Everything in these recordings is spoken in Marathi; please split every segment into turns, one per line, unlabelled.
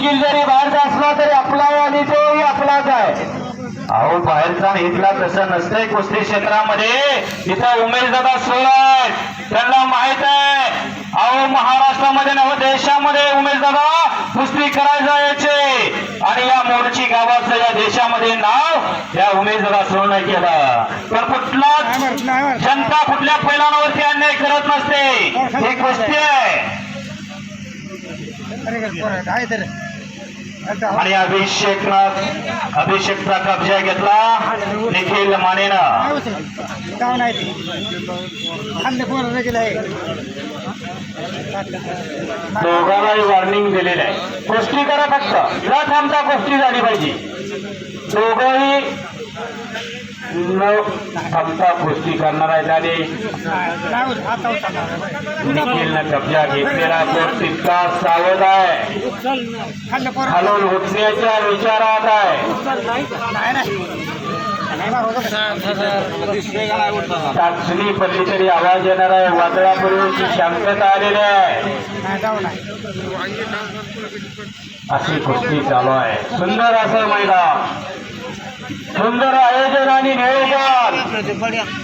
निखिल जरी बाहेरचा असला तरी आपला आणि तोही आपलाच आहे. अहो बाहेरचा इथला तसं नसतंय कुस्ती क्षेत्रामध्ये. इथं उमेश दादा सोलाय त्यांना माहीत आहे. अहो महाराष्ट्रामध्ये नव देशामध्ये उमेश दादा कुस्ती करायला यायचे आणि या मोर्ची गावाचं या देशामध्ये नाव या उमेश दादा सोळं केलं. पण कुठलाच जनता कुठल्या पैलवानावरती अन्याय करत नसते. ही कुस्ती आहे. आणि अभिषेक अभिषेकचा कब्जा घेतला निखिल मानेनं. दोघांनाही वॉर्निंग दिलेलं आहे. गोष्टी करा फक्त. न थांबता कुस्ती झाली पाहिजे. दोघंही न थांबता कुस्ती करणार आहे त्याने निखिलनं कब्जा घेतलेला तो तितका सावध आहे. खालून उठण्याच्या विचारात आहे. चाचणी पडली तरी आवाज येणार आहे. वादळापूर्वीची शांतता आलेली आहे. अशी कुस्ती चालू आहे. सुंदर असं मैदान. सुंदर आयोजन आणि नियोजन.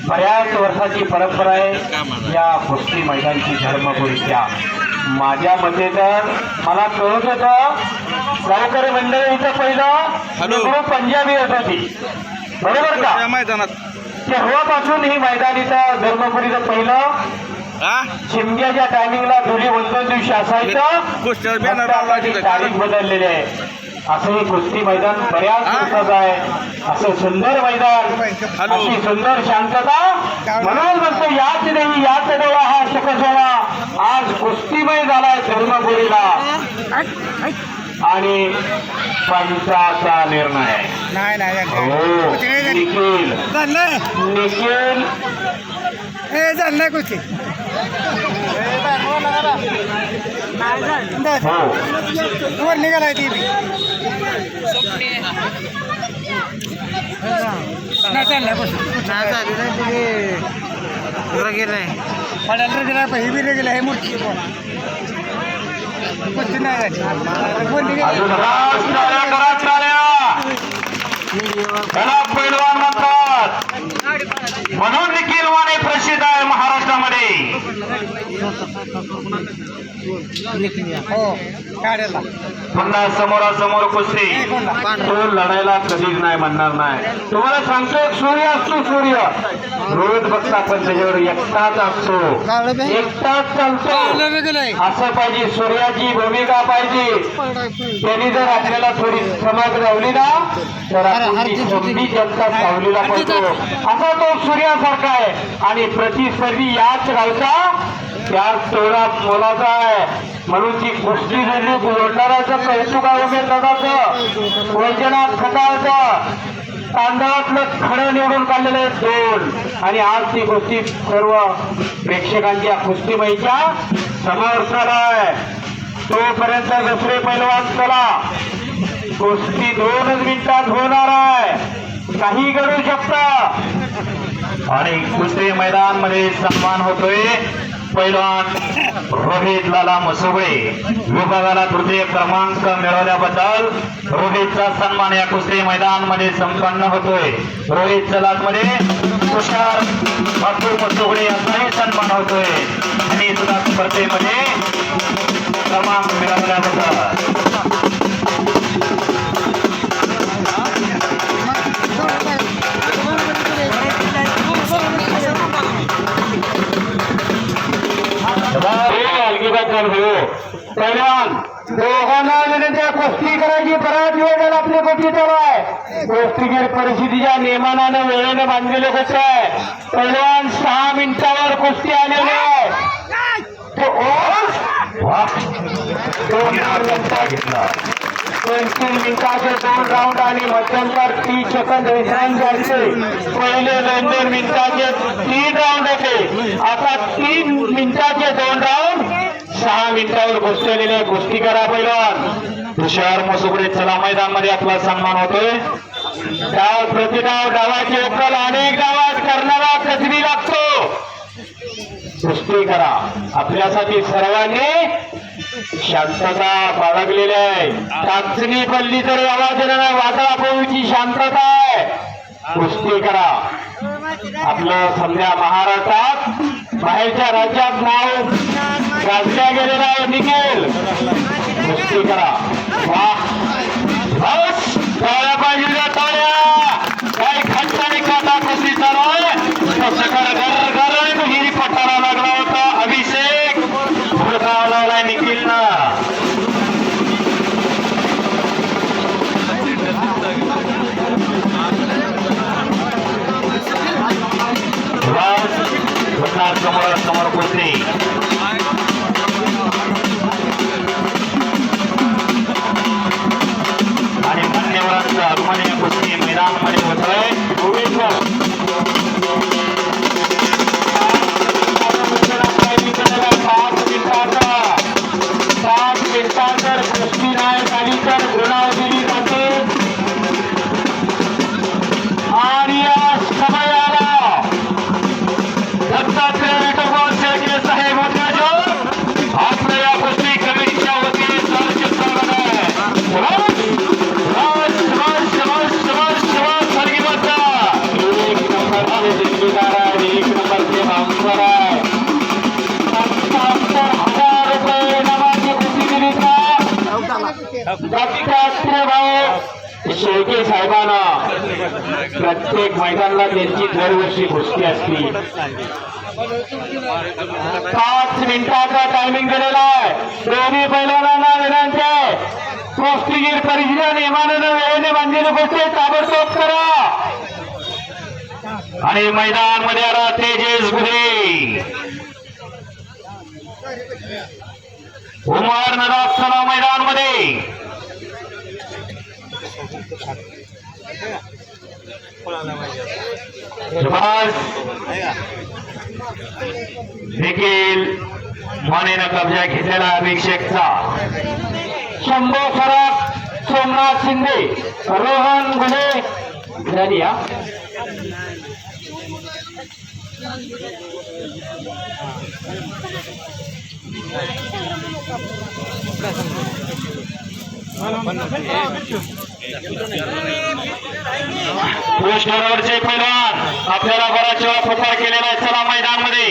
बऱ्याच वर्षाची परंपरा आहे. या कुस्ती मैदानची धर्मपुरीच्या माझ्या मते तर मला कळत होतं गावकरी मंडळी इथं पहिलं पंजाबी होत होती बरोबर का?
मैदानात?
तेव्हापासून ही मैदान इथं धर्मपुरीचं पहिलं शिमग्याच्या टायमिंगला दोन्ही दोन दोन दिवशी असायचं. तारीख बदललेली आहे. असं हे कुस्ती मैदान बऱ्याच? दिवसाचं आहे. असं सुंदर मैदान. अशी सुंदर शांतता. म्हणून म्हणतो याच देवी याच देवा हा सोहळा आज कुस्तीमय झालाय धर्मपुरीला आणि पंचाचा निर्णय.
नाही नाही
हो निखिल. निखिल.
हे चाललंय कुस्ती
हो
वर निघालाय ती बी. नाही चाललंय गेलाय गेला ही बी गेला हे नाही झाली वर निघाली
अजून रास टाळ्या करा टाळ्या त्याला पैलवान म्हणतात म्हणून निखिल वाणे प्रसिद्ध आहे महाराष्ट्रामध्ये
हो. काढायला
पुन्हा समोरासमोर कुस्ती तो लढायला कधीच नाही म्हणणार नाही. तुम्हाला सांगतो एक सूर्य असतो सूर्य. रोज बघता पण त्याच्यावर एकटाच असतो. एकटाच चालतो. असं पाहिजे सूर्याची भूमिका पाहिजे. त्यांनी जर आपल्याला थोडी समाज लावली ना तर आपण संधी जनता सावलीला पडतो. असा तो सूर्यासारखा आहे. आणि प्रतिस्पर्धी याच गावचा त्याग सोहळा मोलाचा आहे. म्हणून ती कुस्ती दिली लोटणाराचं कौतुक आहे उमेद दादाचं. वैजनाथ खताळचं तांदळातलं खडं निवडून काढलेलं आहे दोन. आणि आज ती कुस्ती सर्व प्रेक्षकांच्या कुस्तीमयीच्या समोर आहे. तोपर्यंत दुसरे पैलवान चला. कुस्ती दोनच मिनिटात होणार आहे. काही घडू शकता. आणि कुस्ती मैदानमध्ये सन्मान होतोय. पैलवान रोहित लाला मसोबळे विभागाला तृतीय क्रमांक मिळवल्याबद्दल रोहितचा सन्मान या कुस्ती मैदानमध्ये संपन्न होतोय. रोहित चलात मध्ये तुषार बापू मसोबळे यांचाही सन्मान होतोय. आणि सुद्धा स्पर्धेमध्ये क्रमांक मिळवल्याबद्दल. पहिल्यान दोघांना विनंती कुस्ती करायची बराच वेळ झाला आपली कुस्ती चालू आहे कुस्तीगीर परिस्थितीच्या नियमानानं वेळेने बांधलेले कसं आहे? पहिल्यान सहा मिनिटावर कुस्ती आलेली आहे. घेतला. दोन मिनिटाचे दोन राऊंड आणि मध्यंतर तीस सेकंद विश्रांती घ्यायचे. पहिले दोन दोन मिनिटाचे तीन राऊंड होते. आता तीन मिनिटाचे दोन राऊंड सहा मिनिटावर घुसलेले गोष्टी करा पहिलं तुषार मसुकडे चला. मैदानमध्ये आपला सन्मान होतोय. डाव प्रतिडाव डावाची उकल अनेक डावात करणारा प्रतिनिधी लागतो. कुस्ती करा. आपल्यासाठी सर्वांनी शांतता बाळगलेली आहे. चाचणी पडली तरी आवाज येणार नाही. वादळा शांतता आहे. कुस्ती करा. आपलं समजा महाराष्ट्रात बाहेरच्या राज्यात नाव गाजल्या गेलेला आहे निघेल कुस्ती करा. वा. बस. टाळ्या पाहिजे समोर समोर कुस्ती आणि मान्यवरांचं अभिमानी कुस्ती मैदानामध्ये होतोय. शेळके साहेबांना प्रत्येक मैदानाला त्यांची दरवर्षी गोष्टी असते. पाच मिनिटाचा टायमिंग दिलेला आहे. दोन्ही बैलांना विनंती आहे. कुस्तीगीर परिषद नियमानं वेळेने बांधलेली गोष्टी ताबडतोब करा. आणि मैदानमध्ये आला तेजेस गुरे उमर नदाब मैदानमध्ये देखील मानेनं कब्जा घेतलेला अभिषेकचा. शंभो सराफ सोमनाथ शिंदे रोहन गुले झाली हा. पोस्टरवरचे पैलवान आपल्याला बराच वेळा प्रकार केलेला आहे चला मैदानमध्ये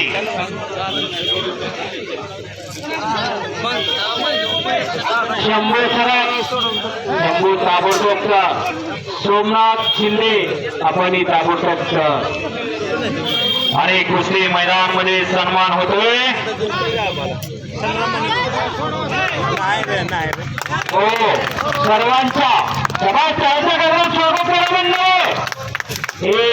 शंभू ताबडतोबचा सोमनाथ शिंदे आपण ताबडतोबचा आणि कुस्ती मैदानमध्ये सन्मान होतोय. हो करून स्वागत करा म्हणलं हे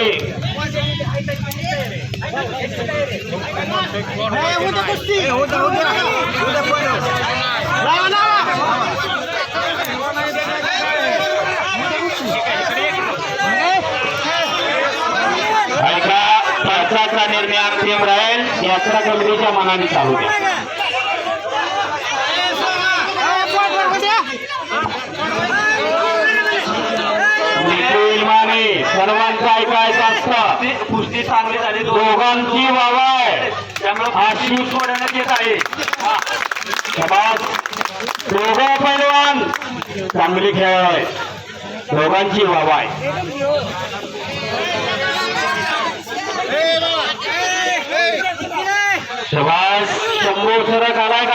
ऐका खर्चाचा निर्णय अंतिम राहील. यात्रा कमिटीच्या मनाने चालू द्या. सर्वांचा ऐकायचा सर्वांचं ऐकायचं असतं कुस्ती चांगली झाली दोघांची वावा आहे त्यामुळे फाशी सोडण्यात येत आहे. शबाद दोघं पैलवान. चांगली खेळ आहे. दोघांची वावा आहे शबाज शंभू सरक आलाय का